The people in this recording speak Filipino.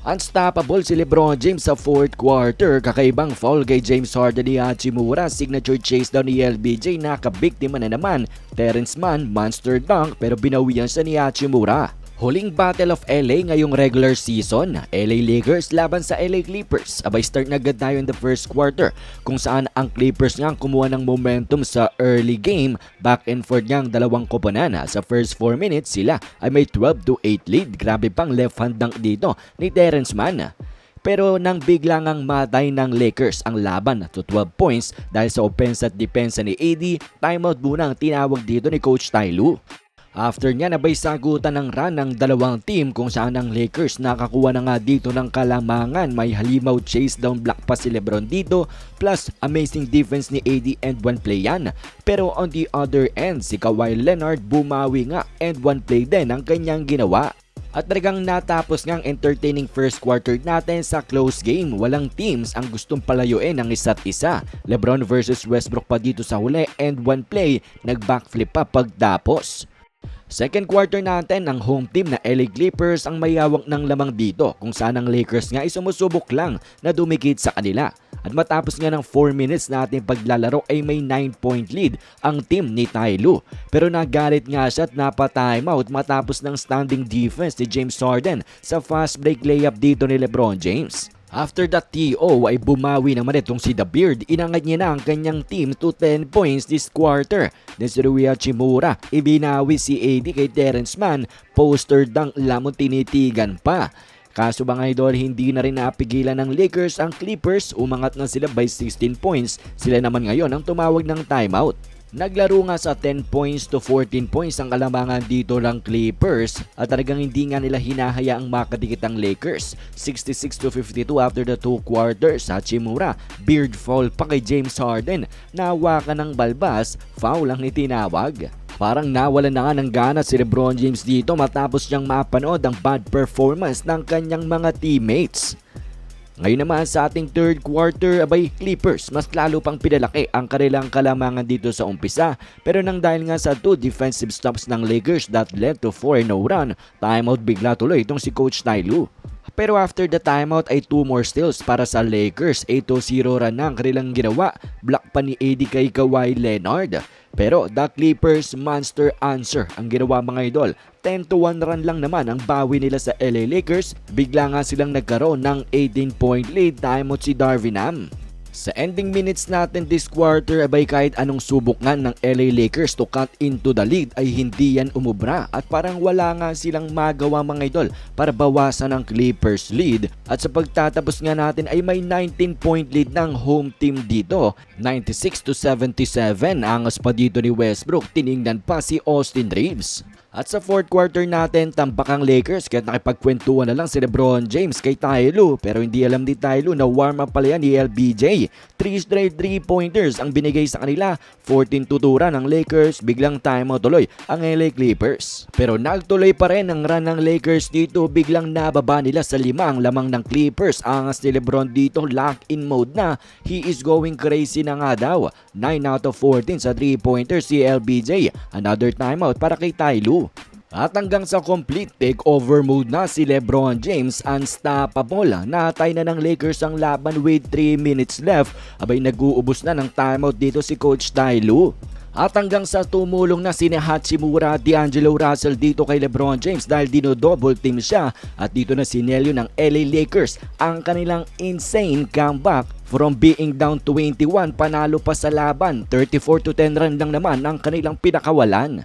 Unstoppable si Lebron James sa fourth quarter. Kakaibang foul kay James Harden ni Hachimura. Signature chase daw ni LBJ. Nakabiktima na naman. Terrence Mann, monster dunk pero binawian siya ni Hachimura. Huling Battle of LA ngayong regular season, LA Lakers laban sa LA Clippers. Abay start na agad tayo in the first quarter kung saan ang Clippers nga ang kumuha ng momentum sa early game. Back and forth nga ang dalawang koponan. Sa first 4 minutes sila ay may 12 to 8 lead. Grabe pang left hand dunk dito ni Terrence Mann. Pero nang bigla ngang matay ng Lakers ang laban to 12 points dahil sa offense at defense ni AD, timeout muna ang tinawag dito ni Coach Ty Lue. After niya nabay sagutan ng run ng dalawang team kung saan ang Lakers nakakuha na nga dito ng kalamangan. May halimaw chase down block pa si Lebron dito plus amazing defense ni AD and one play yan. Pero on the other end, si Kawhi Leonard bumawi nga and one play din ang kanyang ginawa. At talagang natapos ngang entertaining first quarter natin sa close game. Walang teams ang gustong palayuin ng isa't isa. Lebron versus Westbrook pa dito sa huli and one play, nag-backflip pa pagtapos. Second quarter natin, ang home team na LA Clippers ang mayawak ng lamang dito kung saan ang Lakers nga ay sumusubok lang na dumikit sa kanila. At matapos nga ng 4 minutes na ating paglalaro ay may 9 point lead ang team ni Ty Lue. Pero nagalit nga siya at napa-timeout matapos ng standing defense ni James Harden sa fast break layup dito ni Lebron James. After that TO ay bumawi naman itong si The Beard. Inangat niya na ang kanyang team to 10 points this quarter. Rui Hachimura, ibinawi si AD kay Terrence Mann. Poster dunk lamang tinitigan pa. Kaso nga idol, hindi na rin napigilan ng Lakers ang Clippers. Umangat na sila by 16 points. Sila naman ngayon ang tumawag ng timeout. Naglaro nga sa 10 points to 14 points ang kalamangan dito ng Clippers at talagang hindi nga nila hinahayaang makadikit ang Lakers. 66 to 52 after the 2 quarters. Hachimura, beard foul pa kay James Harden. Nawakan ng balbas, foul ang itinawag. Parang nawalan na nga ng gana si Lebron James dito matapos niyang mapanood ang bad performance ng kanyang mga teammates. Ngayon naman sa ating third quarter, abay Clippers mas lalo pang pinalaki ang kanilang kalamangan dito sa umpisa. Pero nang dahil nga sa two defensive stops ng Lakers that led to 4-0 run, timeout bigla tuloy itong si Coach Ty Lue. Pero after the timeout ay two more steals para sa Lakers. 8-0 run ang kanilang ginawa. Block pa ni AD kay Kawhi Leonard. Pero the Clippers monster answer ang ginawa mga idol. 10 to 1 run lang naman ang bawi nila sa LA Lakers. Bigla nga silang nagkaroon ng 18 point lead timeout si Darvin Ham. Sa ending minutes natin this quarter, abay kahit anong subok nga ng LA Lakers to cut into the lead ay hindi yan umubra at parang wala nga silang magawa mga idol para bawasan ang Clippers lead. At sa pagtatapos nga natin ay may 19 point lead ng home team dito. 96 to 77, angas pa dito ni Westbrook, tiningnan pa si Austin Reeves. At sa fourth quarter natin, tampak ang Lakers kahit nakipagkwentuhan na lang si Lebron James kay Ty Lue. Pero hindi alam ni Ty Lue na warm up pala yan ni LBJ. 3 straight 3-pointers ang binigay sa kanila. 14 tuturan ng Lakers, biglang timeout tuloy ang LA Clippers. Pero nagtuloy pa rin ang run ng Lakers dito, biglang nababa nila sa lima ang lamang ng Clippers. Angas ni Lebron dito, lock-in mode na. He is going crazy na nga daw. 9 out of 14 sa 3-pointers si LBJ. Another timeout para kay Ty Lue. At hanggang sa complete takeover mode na si Lebron James, unstoppable. Natay na ng Lakers ang laban with 3 minutes left. Abay nag-uubos na ng timeout dito si Coach Ty Lue. At hanggang sa tumulong na si Hachimura at D'Angelo Russell dito kay Lebron James dahil dino-double team siya at dito na sinelyo ng LA Lakers ang kanilang insane comeback from being down 21 panalo pa sa laban 34 to 10 run lang naman ang kanilang pinakawalan.